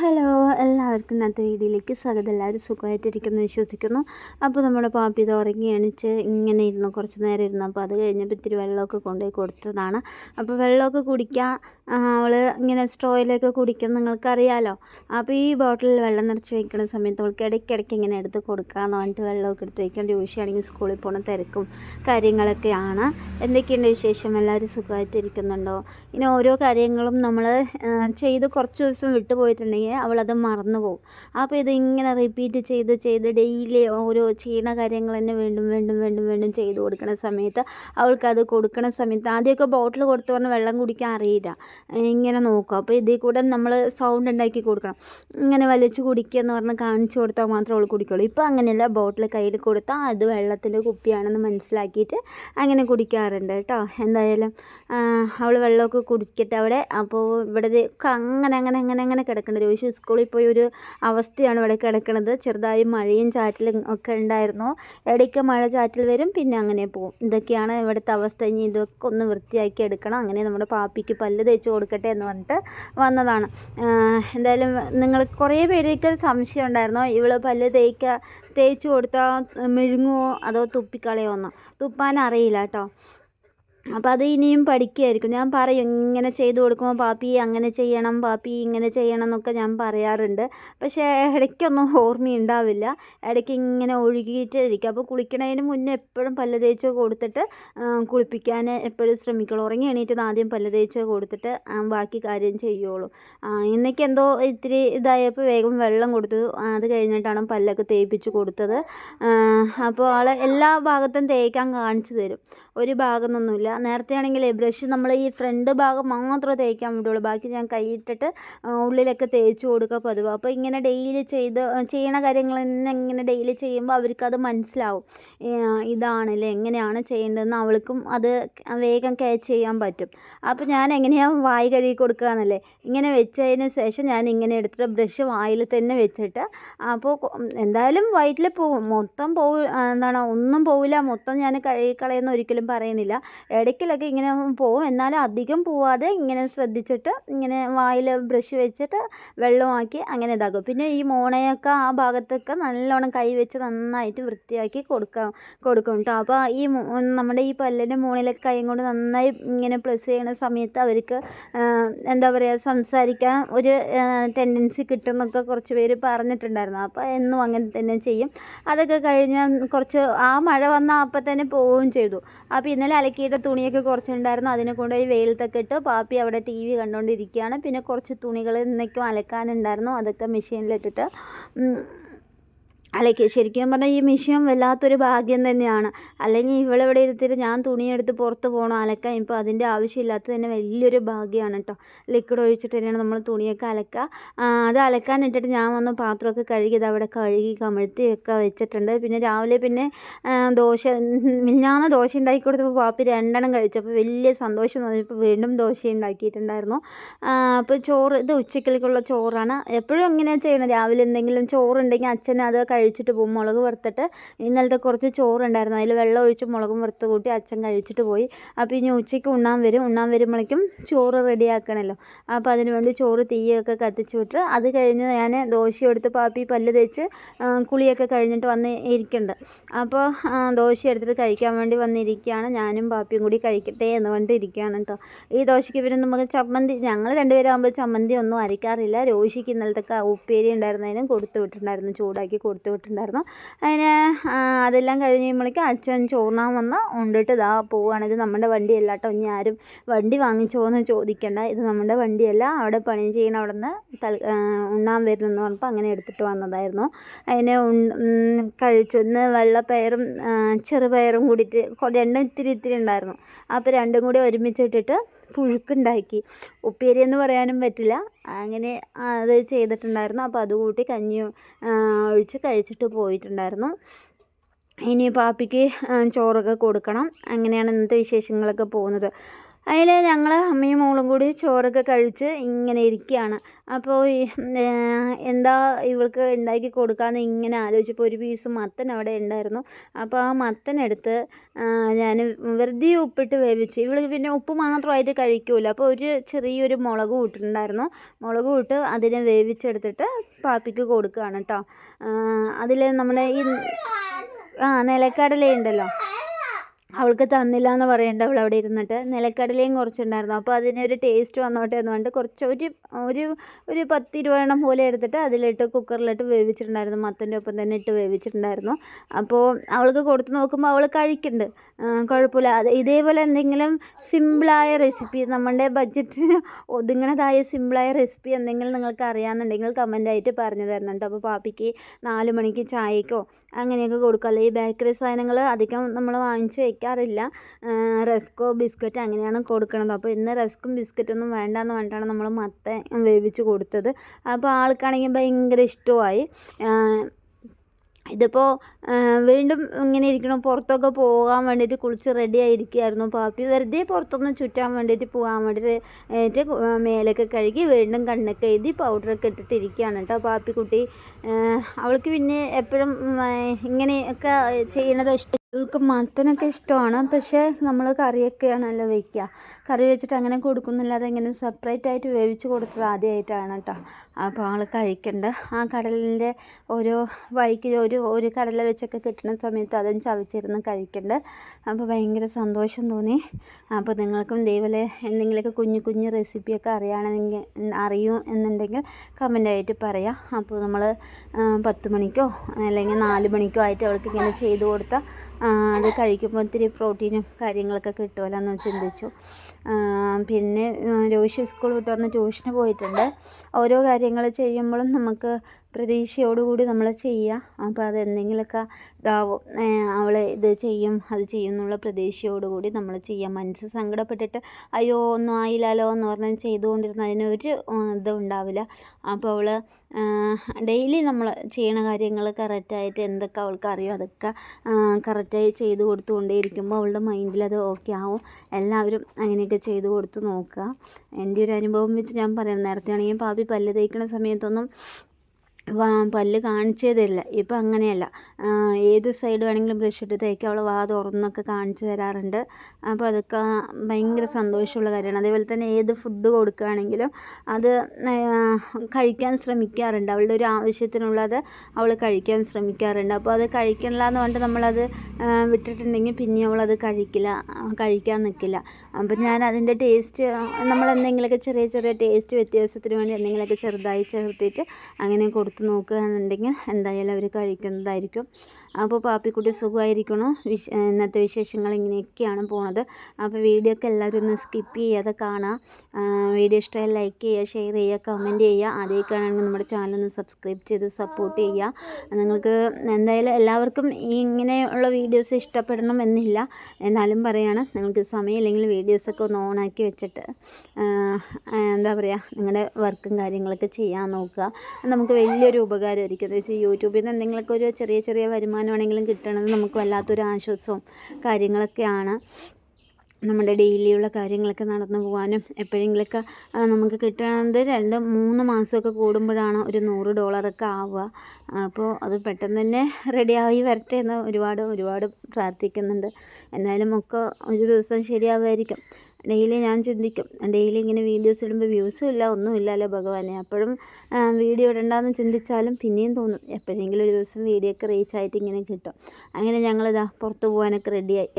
Hello എല്ലാവർക്കും ഇന്നത്തെ വീഡിയോയിലേക്ക് സ്വാഗതം. എല്ലാവരും സുഖമായിട്ടിരിക്കുന്നു വിശ്വസിക്കുന്നു. അപ്പോൾ നമ്മുടെ പാപ്പി ഇത് ഉറങ്ങി എണിച്ച് ഇങ്ങനെ ഇരുന്നു കുറച്ച് നേരം ഇരുന്നു. അപ്പോൾ അത് കഴിഞ്ഞപ്പോൾ ഇത്തിരി വെള്ളമൊക്കെ കൊണ്ടുപോയി കൊടുത്തതാണ്. അപ്പോൾ വെള്ളമൊക്കെ കുടിക്കാൻ അവൾ ഇങ്ങനെ സ്ട്രോയിലൊക്കെ കുടിക്കും നിങ്ങൾക്കറിയാലോ. അപ്പോൾ ഈ ബോട്ടിലിൽ വെള്ളം നിറച്ച് വയ്ക്കുന്ന സമയത്ത് അവൾക്ക് ഇടയ്ക്കിടയ്ക്ക് ഇങ്ങനെ എടുത്ത് കൊടുക്കാമെന്ന് പറഞ്ഞിട്ട് വെള്ളമൊക്കെ എടുത്ത് വയ്ക്കാൻ ട്യൂഷനാണെങ്കിൽ സ്കൂളിൽ പോകണ തിരക്കും കാര്യങ്ങളൊക്കെയാണ്. എന്തൊക്കെയുണ്ട് വിശേഷം? എല്ലാവരും സുഖമായിട്ടിരിക്കുന്നുണ്ടോ? ഇനി ഓരോ കാര്യങ്ങളും നമ്മൾ ചെയ്ത് കുറച്ച് ദിവസം വിട്ടുപോയിട്ടുണ്ടെങ്കിൽ അവളത് മറന്നു പോകും അപ്പോൾ ഇത് ഇങ്ങനെ റിപ്പീറ്റ് ചെയ്ത് ചെയ്ത് ഡെയിലി ഓരോ ചെയ്യുന്ന കാര്യങ്ങൾ തന്നെ വീണ്ടും വീണ്ടും വീണ്ടും വീണ്ടും ചെയ്ത് കൊടുക്കുന്ന സമയത്ത് അവൾക്കത് കൊടുക്കുന്ന സമയത്ത് ആദ്യമൊക്കെ ബോട്ടിൽ കൊടുത്തു പറഞ്ഞാൽ വെള്ളം കുടിക്കാൻ അറിയില്ല. ഇങ്ങനെ നോക്കും. അപ്പോൾ ഇതിൽ കൂടെ നമ്മൾ സൗണ്ട് ഉണ്ടാക്കി കൊടുക്കണം. ഇങ്ങനെ വലിച്ചു കുടിക്കുക എന്ന് പറഞ്ഞ് കാണിച്ചു കൊടുത്താൽ മാത്രമേ അവൾ കുടിക്കുള്ളൂ. ഇപ്പോൾ അങ്ങനെയല്ല ബോട്ടിൽ കയ്യിൽ കൊടുത്താൽ അത് വെള്ളത്തിന്റെ കുപ്പിയാണെന്ന് മനസ്സിലാക്കിയിട്ട് അങ്ങനെ കുടിക്കാറുണ്ട് കേട്ടോ. എന്തായാലും അവൾ വെള്ളമൊക്കെ കുടിക്കട്ടെ അവിടെ അപ്പോൾ ഇവിടെ അങ്ങനെ അങ്ങനെ അങ്ങനെ അങ്ങനെ കിടക്കേണ്ട രോഷി സ്കൂളിൽ പോയി ഒരു അവസ്ഥയാണ് ഇവിടെ കിടക്കുന്നത് ചെറുതായി മഴയും ചാറ്റലും ഒക്കെ ഉണ്ടായിരുന്നു. ഇടയ്ക്ക് മഴ ചാറ്റൽ വരും പിന്നെ അങ്ങനെ പോകും. ഇതൊക്കെയാണ് ഇവിടുത്തെ അവസ്ഥ. ഇനി ഇതൊക്കെ ഒന്ന് വൃത്തിയാക്കി എടുക്കണം. അങ്ങനെ നമ്മുടെ പാപ്പിക്ക് പല്ല് തേച്ച് കൊടുക്കട്ടെ എന്ന് പറഞ്ഞിട്ട് വന്നതാണ്. എന്തായാലും നിങ്ങൾ കുറേ പേരൊക്കെ സംശയം ഉണ്ടായിരുന്നു? ഇവൾ പല്ല് തേക്കുക തേച്ച് കൊടുത്താൽ മെഴുങ്ങുമോ അതോ തുപ്പിക്കളയോ എന്നോ തുപ്പാൻ അറിയില്ല കേട്ടോ. അപ്പോൾ അത് ഇനിയും പഠിക്കുമായിരിക്കും ഞാൻ പറയും ഇങ്ങനെ ചെയ്ത് കൊടുക്കുമ്പോൾ പാപ്പി അങ്ങനെ ചെയ്യണം പാപ്പി ഇങ്ങനെ ചെയ്യണം എന്നൊക്കെ ഞാൻ പറയാറുണ്ട്. പക്ഷേ ഇടയ്ക്കൊന്നും ഓർമ്മയുണ്ടാവില്ല. ഇടയ്ക്ക് ഇങ്ങനെ ഒഴുകിയിട്ട് ഇരിക്കും. അപ്പോൾ കുളിക്കണതിന് മുന്നേ എപ്പോഴും പല്ല് തേച്ച് കൊടുത്തിട്ട് കുളിപ്പിക്കാൻ എപ്പോഴും ശ്രമിക്കുള്ളൂ. ഉറങ്ങി എണീറ്റ് ആദ്യം പല്ല് തേച്ച് കൊടുത്തിട്ട് ബാക്കി കാര്യം ചെയ്യുള്ളൂ. ഇന്നൊക്കെ എന്തോ ഇത്തിരി ഇതായപ്പോൾ വേഗം വെള്ളം കൊടുത്തു. അത് കഴിഞ്ഞിട്ടാണ് പല്ലൊക്കെ തേപ്പിച്ച് കൊടുത്തത്. അപ്പോൾ ആൾ എല്ലാ ഭാഗത്തും തേക്കാൻ കാണിച്ചു തരും. ഒരു ഭാഗമൊന്നുമില്ല നേരത്തെ ആണെങ്കിൽ ബ്രഷ് നമ്മൾ ഈ ഫ്രണ്ട് ഭാഗം മാത്രം തേക്കാൻ വേണ്ടിയുള്ളൂ. ബാക്കി ഞാൻ കൈയിട്ടിട്ട് ഉള്ളിലൊക്കെ തേച്ച് കൊടുക്കുക പതിവ്. അപ്പോൾ ഇങ്ങനെ ഡെയിലി ചെയ്ത് ചെയ്യണ കാര്യങ്ങൾ തന്നെ ഇങ്ങനെ ഡെയിലി ചെയ്യുമ്പോൾ അവർക്കത് മനസ്സിലാവും. ഇതാണല്ലേ എങ്ങനെയാണ് ചെയ്യേണ്ടതെന്ന് അവൾക്കും അത് വേഗം ക്യാച്ച് ചെയ്യാൻ പറ്റും. അപ്പോൾ ഞാൻ എങ്ങനെയാണ് വായി കഴുകി കൊടുക്കുക എന്നല്ലേ? ഇങ്ങനെ വെച്ചതിന് ശേഷം ഞാൻ ഇങ്ങനെ എടുത്തിട്ട് ബ്രഷ് വായിൽ തന്നെ വെച്ചിട്ട് അപ്പോൾ എന്തായാലും വയറ്റിൽ പോകും. മൊത്തം പോകും എന്താണ് ഒന്നും പോവില്ല. മൊത്തം ഞാൻ കഴുകി കളയുന്ന ഒരിക്കലും പറയുന്നില്ല. ഇടയ്ക്കിലൊക്കെ ഇങ്ങനെ പോവും. എന്നാലും അധികം പോവാതെ ഇങ്ങനെ ശ്രദ്ധിച്ചിട്ട് ഇങ്ങനെ വായിൽ ബ്രഷ് വെച്ചിട്ട് വെള്ളമാക്കി അങ്ങനെ ഇതാക്കും. പിന്നെ ഈ മോണയൊക്കെ ആ ഭാഗത്തൊക്കെ നല്ലോണം കൈ വെച്ച് നന്നായിട്ട് വൃത്തിയാക്കി കൊടുക്കാം കൊടുക്കും കേട്ടോ. അപ്പോൾ ഈ നമ്മുടെ ഈ പല്ലിന്റെ മോണിലൊക്കെ കൈ കൊണ്ട് നന്നായി ഇങ്ങനെ പ്ലസ് ചെയ്യണ സമയത്ത് അവർക്ക് എന്താ പറയുക സംസാരിക്കാൻ ഒരു ടെൻഡൻസി കിട്ടുമെന്നൊക്കെ കുറച്ച് പേര് പറഞ്ഞിട്ടുണ്ടായിരുന്നു. അപ്പോൾ എന്നും അങ്ങനെ തന്നെ ചെയ്യും. അതൊക്കെ കഴിഞ്ഞാൽ കുറച്ച് ആ മഴ വന്നാൽ അപ്പം തന്നെ പോവുകയും ചെയ്തു. അപ്പോൾ ഇന്നലെ അലക്കിയിട്ട് തുണിയൊക്കെ കുറച്ചുണ്ടായിരുന്നു അതിനെ കൊണ്ടുപോയി വെയിലത്തൊക്കെ ഇട്ട് പാപ്പി അവിടെ ടി വി കണ്ടുകൊണ്ടിരിക്കുകയാണ് പിന്നെ കുറച്ച് തുണികൾ ഇന്നേക്കും അലക്കാനുണ്ടായിരുന്നു. അതൊക്കെ മെഷീനിലിട്ടിട്ട് അലക്കി ശരിക്കും പറഞ്ഞാൽ ഈ മിഷ്യൻ വല്ലാത്തൊരു ഭാഗ്യം തന്നെയാണ്. അല്ലെങ്കിൽ ഇവളിവിടെ ഇരുത്തിയിട്ട് ഞാൻ തുണിയെടുത്ത് പുറത്ത് പോകണം അലക്കാൻ ഇപ്പോൾ അതിന്റെ ആവശ്യമില്ലാത്തത് തന്നെ വലിയൊരു ഭാഗ്യമാണ് കേട്ടോ ലിക്വിഡ് ഒഴിച്ചിട്ട് തന്നെയാണ് നമ്മൾ തുണിയൊക്കെ അലക്കുക അത് അലക്കാൻ ഇട്ടിട്ട് ഞാൻ വന്ന് പാത്രമൊക്കെ കഴുകിയത് അവിടെ കഴുകി കമിഴ്ത്തിയൊക്കെ വെച്ചിട്ടുണ്ട്. പിന്നെ രാവിലെ പിന്നെ ദോശ മിഞ്ഞാന്ന് ദോശ ഉണ്ടാക്കി കൊടുത്തപ്പോൾ പാപ്പി രണ്ടെണ്ണം കഴിച്ചു അപ്പോൾ വലിയ സന്തോഷം തോന്നിയപ്പോൾ വീണ്ടും ദോശ ഉണ്ടാക്കിയിട്ടുണ്ടായിരുന്നു അപ്പോൾ ചോറ് ഇത് ഉച്ചക്കലേക്കുള്ള ചോറാണ്. എപ്പോഴും ഇങ്ങനെ ചെയ്യണം? രാവിലെ എന്തെങ്കിലും ചോറുണ്ടെങ്കിൽ അച്ഛൻ അത് കഴിച്ചിട്ട് പോകും മുളക് വറുത്തിട്ട് ഇന്നലത്തെ കുറച്ച് ചോറുണ്ടായിരുന്നു. അതിൽ വെള്ളം ഒഴിച്ച് മുളകും വറുത്ത് കൂട്ടി അച്ഛൻ കഴിച്ചിട്ട് പോയി. അപ്പോൾ ഇനി ഉച്ചയ്ക്ക് ഉണ്ണാൻ വരും. ഉണ്ണാൻ വരുമ്പോഴേക്കും ചോറ് റെഡിയാക്കണമല്ലോ അപ്പോൾ അതിന് വേണ്ടി ചോറ് തീയൊക്കെ കത്തിച്ച് വിട്ട് അത് കഴിഞ്ഞ് ഞാൻ ദോശ എടുത്ത് പാപ്പി പല്ല് തേച്ച് കുളിയൊക്കെ കഴിഞ്ഞിട്ട് വന്ന് ഇരിക്കുന്നുണ്ട് അപ്പോൾ ദോശ എടുത്തിട്ട് കഴിക്കാൻ വേണ്ടി വന്നിരിക്കുകയാണ് ഞാനും പാപ്പിയും കൂടി കഴിക്കട്ടെ എന്ന് പറഞ്ഞിട്ട് ഇരിക്കുകയാണ് കേട്ടോ ഈ ദോശയ്ക്ക് പിന്നെ നമുക്ക് ചമ്മന്തി ഞങ്ങൾ രണ്ടുപേരാകുമ്പോൾ ചമ്മന്തി ഒന്നും അരയ്ക്കാറില്ല രോഷിക്ക് ഇന്നലത്തെ ഉപ്പേരി ഉണ്ടായിരുന്നതിനും കൊടുത്തു വിട്ടിട്ടുണ്ടായിരുന്നു. ചൂടാക്കി കൊടുത്തു വിട്ടിട്ടുണ്ടായിരുന്നു അതിന് അതെല്ലാം കഴിഞ്ഞ് കഴിയുമ്പോഴേക്കും അച്ഛൻ ചോറിനാൻ വന്ന് ഉണ്ടിട്ട് ഇതാ പോവുകയാണ് ഇത് നമ്മുടെ വണ്ടിയല്ല കേട്ടോ ഇനി ആരും വണ്ടി വാങ്ങിച്ചോ എന്ന് ചോദിക്കേണ്ട. ഇത് നമ്മുടെ വണ്ടിയല്ല. അവിടെ പണി ചെയ്യണം. അവിടെ നിന്ന് ഉണ്ണാൻ വരുന്നെന്ന് പറഞ്ഞപ്പോൾ അങ്ങനെ എടുത്തിട്ട് വന്നതായിരുന്നു. അതിനെ കഴിച്ചൊന്ന് വെള്ളപ്പയറും ചെറുപയറും കൂടിയിട്ട് രണ്ടും ഇത്തിരി ഇത്തിരി ഉണ്ടായിരുന്നു. അപ്പോൾ രണ്ടും കൂടി ഒരുമിച്ചിട്ടിട്ട് പുഴുക്കുണ്ടാക്കി. ഉപ്പേരി എന്ന് പറയാനും പറ്റില്ല. അങ്ങനെ അത് ചെയ്തിട്ടുണ്ടായിരുന്നു. അപ്പോൾ അത് കൂട്ടി കഞ്ഞി ഒഴിച്ച് കഴിച്ചിട്ട് പോയിട്ടുണ്ടായിരുന്നു. ഇനി പാപ്പിക്ക് ചോറൊക്കെ കൊടുക്കണം. അങ്ങനെയാണ് ഇന്നത്തെ വിശേഷങ്ങളൊക്കെ പോകുന്നത്. അതിൽ ഞങ്ങൾ അമ്മയും മോളും കൂടി ചോറൊക്കെ കഴിച്ച് ഇങ്ങനെ ഇരിക്കുകയാണ് അപ്പോൾ എന്താ ഇവൾക്ക് ഉണ്ടാക്കി കൊടുക്കാമെന്ന് ഇങ്ങനെ ആലോചിച്ചപ്പോൾ ഒരു പീസ് മത്തൻ അവിടെ ഉണ്ടായിരുന്നു. അപ്പോൾ ആ മത്തൻ മത്തനെടുത്ത് ഞാൻ വെറുതെ ഉപ്പിട്ട് വേവിച്ചു. ഇവൾ പിന്നെ ഉപ്പ് മാത്രമായിട്ട് കഴിക്കൂല. അപ്പോൾ ഒരു ചെറിയൊരു മുളക് ഇട്ടിട്ടുണ്ടായിരുന്നു മുളക് ഇട്ട് അതിനെ വേവിച്ചെടുത്തിട്ട് പാപ്പിക്ക് കൊടുക്കുകയാണ് കേട്ടോ അതിൽ നമ്മൾ ഈ ആ നിലക്കടല ഉണ്ടല്ലോ അവൾക്ക് തന്നില്ല എന്ന് പറയേണ്ട അവൾ അവിടെ ഇരുന്നിട്ട്. നിലക്കടലയും കുറച്ചുണ്ടായിരുന്നു. അപ്പോൾ അതിനൊരു ടേസ്റ്റ് വന്നോട്ടെ എന്ന് പറഞ്ഞിട്ട് കുറച്ച് ഒരു ഒരു ഒരു പത്തിരുപതെണ്ണം പോലെ എടുത്തിട്ട് അതിലിട്ട് കുക്കറിലിട്ട് വേവിച്ചിട്ടുണ്ടായിരുന്നു. മത്തന്റെ ഒപ്പം തന്നെ ഇട്ട് വേവിച്ചിട്ടുണ്ടായിരുന്നു. അപ്പോൾ അവൾക്ക് കൊടുത്ത് നോക്കുമ്പോൾ അവൾ കഴിക്കുന്നുണ്ട്. കുഴപ്പമില്ല. അത് ഇതേപോലെ എന്തെങ്കിലും സിമ്പിളായ റെസിപ്പി നമ്മുടെ ബഡ്ജറ്റിന് ഒതുങ്ങണതായ സിമ്പിളായ റെസിപ്പി എന്തെങ്കിലും നിങ്ങൾക്ക് അറിയാമെന്നുണ്ടെങ്കിൽ കമന്റായിട്ട് പറഞ്ഞു തരണം കേട്ടോ. അപ്പോൾ പാപ്പിക്ക് നാല് മണിക്ക് ചായക്കോ അങ്ങനെയൊക്കെ കൊടുക്കുക ഈ ബേക്കറി സാധനങ്ങൾ അധികം നമ്മൾ വാങ്ങിച്ച് വയ്ക്കാറില്ല റസ്കോ ബിസ്ക്കറ്റ് അങ്ങനെയാണ് കൊടുക്കുന്നത് അപ്പോൾ ഇന്ന് റസ്ക്കും ബിസ്ക്കറ്റൊന്നും വേണ്ടെന്ന് പറഞ്ഞിട്ടാണ് നമ്മൾ മത്ത വേവിച്ച് കൊടുത്തത്. അപ്പോൾ ആൾക്കാണെങ്കിൽ ഭയങ്കര ഇഷ്ടമായി. ഇതിപ്പോൾ വീണ്ടും ഇങ്ങനെ ഇരിക്കണം. പുറത്തൊക്കെ പോകാൻ വേണ്ടിയിട്ട് കുളിച്ച് റെഡി ആയിരിക്കുകയായിരുന്നു പാപ്പി വെറുതെ പുറത്തൊന്ന് ചുറ്റാൻ വേണ്ടിയിട്ട് പോകാൻ വേണ്ടിയിട്ട് മേലൊക്കെ കഴുകി വീണ്ടും കണ്ണൊക്കെ എഴുതി പൗഡറൊക്കെ ഇട്ടിട്ട് ഇരിക്കുകയാണ് കേട്ടോ പാപ്പിക്കുട്ടി. അവൾക്ക് പിന്നെ എപ്പോഴും ഇങ്ങനെയൊക്കെ ചെയ്യുന്നത് ഇഷ്ടം ഇവൾക്ക് മത്തനൊക്കെ ഇഷ്ടമാണ്. പക്ഷേ നമ്മൾ കറിയൊക്കെയാണല്ലോ വയ്ക്കുക കറി വെച്ചിട്ട് അങ്ങനെ കൊടുക്കുന്നില്ല. ഇങ്ങനെ സെപ്പറേറ്റ് ആയിട്ട് വേവിച്ച് കൊടുത്തത് ആദ്യമായിട്ടാണ് കേട്ടോ. അപ്പോൾ ആൾ കഴിക്കണ്ട. ആ കടലിന്റെ ഓരോ വൈക്ക് ഒരു ഒരു കടല വെച്ചൊക്കെ കിട്ടുന്ന സമയത്ത് അതും ചവച്ചിരുന്ന് കഴിക്കണ്ട. അപ്പോൾ ഭയങ്കര സന്തോഷം തോന്നി. അപ്പോൾ നിങ്ങൾക്കും ഇതേപോലെ എന്തെങ്കിലുമൊക്കെ കുഞ്ഞു കുഞ്ഞു റെസിപ്പിയൊക്കെ അറിയുകയാണെങ്കിൽ അറിയും എന്നുണ്ടെങ്കിൽ കമന്റായിട്ട് പറയാം. അപ്പോൾ നമ്മൾ പത്ത് മണിക്കോ അല്ലെങ്കിൽ നാല് മണിക്കോ ആയിട്ട് അവൾക്ക് ഇങ്ങനെ ചെയ്ത് കൊടുത്താൽ അത് കഴിക്കുമ്പോൾ ഒത്തിരി പ്രോട്ടീനും കാര്യങ്ങളൊക്കെ കിട്ടുമല്ലോ എന്ന് ചിന്തിച്ചു പിന്നെ രോഷി സ്കൂൾ വിട്ട് വന്ന് ട്യൂഷന് പോയിട്ടുണ്ട്. ഓരോ കാര്യങ്ങൾ ചെയ്യുമ്പോഴും നമുക്ക് പ്രതീക്ഷയോടുകൂടി നമ്മൾ ചെയ്യുക അപ്പോൾ അത് എന്തെങ്കിലുമൊക്കെ ഇതാവും അവൾ ഇത് ചെയ്യും അത് ചെയ്യും എന്നുള്ള പ്രതീക്ഷയോടുകൂടി നമ്മൾ ചെയ്യുക മനസ്സ് സങ്കടപ്പെട്ടിട്ട് അയ്യോ ഒന്നും ആയില്ലല്ലോ എന്ന് പറഞ്ഞ് ചെയ്തുകൊണ്ടിരുന്ന അതിനൊരു ഇതും ഉണ്ടാവില്ല. അപ്പോൾ അവൾ ഡെയിലി നമ്മൾ ചെയ്യണ കാര്യങ്ങൾ കറക്റ്റായിട്ട് എന്തൊക്കെ അവൾക്ക് അറിയോ അതൊക്കെ കറക്റ്റായി ചെയ്ത് കൊടുത്തുകൊണ്ടേയിരിക്കുമ്പോൾ അവളുടെ മൈൻഡിൽ അത് ഓക്കെ ആവും. എല്ലാവരും അങ്ങനെയൊക്കെ ചെയ്ത് കൊടുത്ത് നോക്കുക. എന്റെ ഒരു അനുഭവം വെച്ച് ഞാൻ പറയാം. നേരത്തെ ആണെങ്കിൽ പാപ്പി പല്ല് തേക്കുന്ന സമയത്തൊന്നും പല്ല് കാണിച്ചേ തരില്ല ഇപ്പം അങ്ങനെയല്ല. ഏത് സൈഡ് വേണമെങ്കിലും ബ്രഷ് ഇട്ട് തേക്കാം അവൾ വാ തുറന്നൊക്കെ കാണിച്ചു തരാറുണ്ട്. അപ്പോൾ അതൊക്കെ ഭയങ്കര സന്തോഷമുള്ള കാര്യമാണ്. അതേപോലെ തന്നെ ഏത് ഫുഡ് കൊടുക്കുകയാണെങ്കിലും അത് കഴിക്കാൻ ശ്രമിക്കാറുണ്ട്. അവളുടെ ഒരു ആവശ്യത്തിനുള്ളത് അവൾ കഴിക്കാൻ ശ്രമിക്കാറുണ്ട്. അപ്പോൾ അത് കഴിക്കണില്ല എന്ന് പറഞ്ഞിട്ട് നമ്മളത് വിട്ടിട്ടുണ്ടെങ്കിൽ പിന്നെ അവളത് കഴിക്കില്ല കഴിക്കാൻ നിൽക്കില്ല അപ്പം ഞാൻ അതിന്റെ ടേസ്റ്റ് നമ്മൾ എന്തെങ്കിലുമൊക്കെ ചെറിയ ചെറിയ ടേസ്റ്റ് വ്യത്യാസത്തിന് വേണ്ടി എന്തെങ്കിലുമൊക്കെ ചെറുതായി ചേർത്തിട്ട് അങ്ങനെ കൊടുത്തു. കൊടുത്ത് നോക്കുകയാണെന്നുണ്ടെങ്കിൽ എന്തായാലും അവർ കഴിക്കുന്നതായിരിക്കും. അപ്പോൾ പാപ്പിക്കുട്ടി സുഖമായിരിക്കണം. ഇന്നത്തെ വിശേഷങ്ങൾ ഇങ്ങനെയൊക്കെയാണ് പോണത്. അപ്പോൾ വീഡിയോ ഒക്കെ എല്ലാവരും ഒന്ന് സ്കിപ്പ് ചെയ്യാതെ കാണാം. വീഡിയോ ഇഷ്ടമായി ലൈക്ക് ചെയ്യുക ഷെയർ ചെയ്യുക കമന്റ് ചെയ്യുക. ആദ്യമൊക്കെയാണെങ്കിൽ നമ്മുടെ ചാനൽ ഒന്ന് സബ്സ്ക്രൈബ് ചെയ്ത് സപ്പോർട്ട് ചെയ്യുക. നിങ്ങൾക്ക് എന്തായാലും എല്ലാവർക്കും ഇങ്ങനെയുള്ള വീഡിയോസ് ഇഷ്ടപ്പെടണം എന്നില്ല. എന്നാലും പറയുകയാണ് നിങ്ങൾക്ക് സമയമില്ലെങ്കിൽ വീഡിയോസൊക്കെ ഒന്ന് ഓണാക്കി വെച്ചിട്ട് എന്താ പറയുക നിങ്ങളുടെ വർക്കും കാര്യങ്ങളൊക്കെ ചെയ്യാൻ നോക്കുക. നമുക്ക് വലിയൊരു ഉപകാരമായിരിക്കും. എന്ന് വെച്ചാൽ യൂട്യൂബിൽ നിന്ന് എന്തെങ്കിലുമൊക്കെ ഒരു ചെറിയ ചെറിയ വരുമാനമാണെങ്കിലും കിട്ടണത് നമുക്ക് വല്ലാത്തൊരു ആശ്വാസവും കാര്യങ്ങളൊക്കെയാണ്. നമ്മുടെ ഡെയിലിയുള്ള കാര്യങ്ങളൊക്കെ നടന്നു പോകാനും എപ്പോഴെങ്കിലുമൊക്കെ നമുക്ക് കിട്ടണത് രണ്ട് മൂന്ന് മാസമൊക്കെ കൂടുമ്പോഴാണ് ഒരു നൂറ് ഡോളറൊക്കെ ആവുക. അപ്പോൾ അത് പെട്ടെന്ന് തന്നെ റെഡിയായി വരട്ടെ എന്ന് ഒരുപാട് ഒരുപാട് പ്രാർത്ഥിക്കുന്നുണ്ട്. എന്തായാലും ഒക്കെ ഒരു ദിവസം ശരിയാവുമായിരിക്കും. ഡെയിലി ഞാൻ ചിന്തിക്കും. ഡെയിലി ഇങ്ങനെ വീഡിയോസ് ഇടുമ്പോൾ വ്യൂസും ഇല്ല ഒന്നും ഇല്ലല്ലോ ഭഗവാനെ. അപ്പോഴും വീഡിയോ ഇടണ്ടെന്ന് ചിന്തിച്ചാലും പിന്നെയും തോന്നും. എപ്പോഴെങ്കിലും ഒരു ദിവസം വീഡിയോ ഒക്കെ റീച്ച് ആയിട്ട് ഇങ്ങനെ കിട്ടും. അങ്ങനെ ഞങ്ങളിതാ പുറത്ത് പോകാനൊക്കെ റെഡിയായി